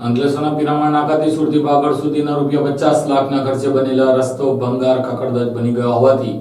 અંકલેશ્વરના પિરામણ નાકાથી સુરતી બાગડ સુધીના રૂપિયા પચાસ લાખના ખર્ચે બનેલા રસ્તો ભંગાર ખખડધજ બની ગયો હોવાથી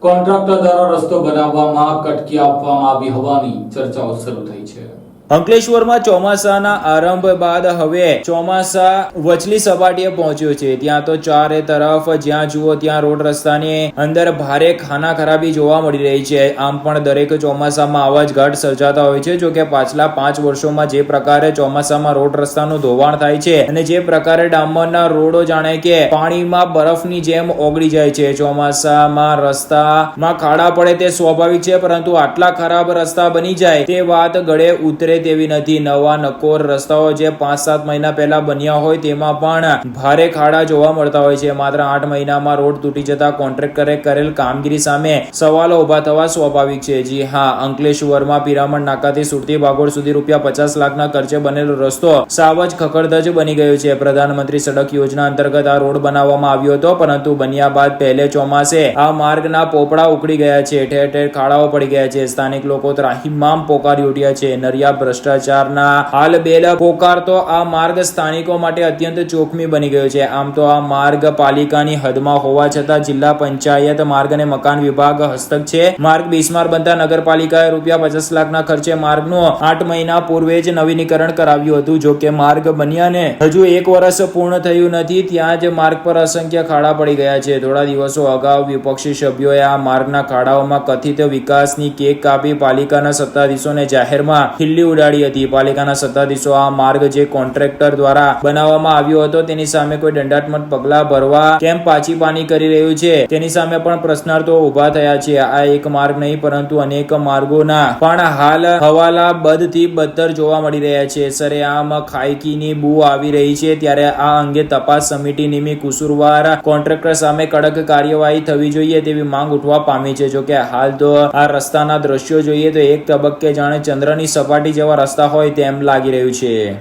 કોન્ટ્રાક્ટર દ્વારા રસ્તો બનાવવામાં કટકી આપવામાં આવી હોવાની ચર્ચાઓ શરૂ થઈ છે. અંકલેશ્વરમાં ચોમાસાના આરંભ બાદ હવે ચોમાસા વચલી સપાટીએ પહોંચ્યો છે. ત્યાં તો ચારે તરફ જ્યાં જુઓ ત્યાં રોડ રસ્તાની અંદર ભારે ખાના ખરાબી જોવા મળી રહી છે. આમ પણ દરેક ચોમાસામાં આવા જ ઘટ સર્જાતા હોય છે જો કે પાછલા પાંચ વર્ષોમાં જે પ્રકારે ચોમાસામાં રોડ રસ્તાનું ધોવાણ થાય છે અને જે પ્રકારે ડામરના રોડો જાણે કે પાણીમાં બરફની જેમ ઓગળી જાય છે. ચોમાસામાં રસ્તામાં ખાડા પડે તે સ્વાભાવિક છે, પરંતુ આટલા ખરાબ રસ્તા બની જાય તે વાત ગળે ઉતરે તેવી નથી નવા નકોર રસ્તાઓ જે પાંચ સાત મહિના પહેલા બન્યા હોય તેમાં પણ ભારે ખાડા જોવા મળતા હોય છે. માત્ર આઠ મહિનામાં રોડ તૂટી જતા કોન્ટ્રાક્ટરે કરેલ કામગીરી સામે સવાલો ઊભા થવા સ્વાભાવિક છે. જી હા અંકલેશ્વરમાં પિરામણ, નાકાથી સુરતી, બાગોળ સુધી રૂપિયા પચાસ લાખના ખર્ચે બનેલો રસ્તો સાવ જ ખખડધજ બની ગયો છે. પ્રધાનમંત્રી સડક યોજના અંતર્ગત આ રોડ બનાવવામાં આવ્યો હતો, પરંતુ બન્યા બાદ પહેલે ચોમાસે આ માર્ગના પોપડા ઉકળી ગયા છે. ઠેર ઠેર ખાડાઓ પડી ગયા છે. સ્થાનિક લોકો ત્રાહિમામ પોકારી ઉઠ્યા છે. નરિયા ભ્રષ્ટાચારના હાલ બેલ પોકારતો આ માર્ગ સ્થાનિકો માટે અત્યંત જોખમી બની ગયો છે. આમ તો આ માર્ગ પાલિકાની હદમાં હોવા છતાં જિલ્લા પંચાયત માર્ગ અને મકાન વિભાગ હસ્તક છે. માર્ગ બિસ્માર બનતા નગરપાલિકાએ રૂપિયા પચાસ લાખના ખર્ચે માર્ગનું આઠ મહિના પૂર્વે જ નવીનીકરણ કરાવ્યું હતું. જો કે માર્ગ બન્યાને હજુ એક વર્ષ પૂર્ણ થયું નથી, ત્યાં જ માર્ગ પર અસંખ્ય ખાડા પડી ગયા છે. થોડા દિવસો અગાઉ વિપક્ષી સભ્યોએ આ માર્ગના ખાડાઓમાં કથિત વિકાસની કેક કાપી પાલિકાના સત્તાધીશોને જાહેરમાં ખીલ્લી ઉડાડી હતી. પાલિકાના સત્તાધીશો આ માર્ગ જે કોન્ટ્રાક્ટર દ્વારા બનાવવામાં આવ્યો હતો, તેની સામે કોઈ દંડાત્મક પગલા ભરવા કેમ પાછી પાની કરી રહ્યું છે? તેની સામે પણ પ્રશ્નાર્થો ઊભા થયા છે. આ એક માર્ગ નહીં, પરંતુ અનેક માર્ગોના પણ હાલ હવાલા બદથી બદતર જોવા મળી રહ્યા છે. સરેઆમ ખાયકીની બૂ આવી રહી છે, ત્યારે આ અંગે તપાસ સમિતિ નિમી કુસુરવાર કોન્ટ્રાક્ટર સામે કડક કાર્યવાહી થવી જોઈએ તેવી માંગ ઉઠવા પામી છે. જોકે હાલ તો આ રસ્તાના દ્રશ્યો જોઈએ તો એક તબક્કે જાણે ચંદ્રની સપાટી જેવા રસ્તા હોય તેમ લાગી રહ્યું છે.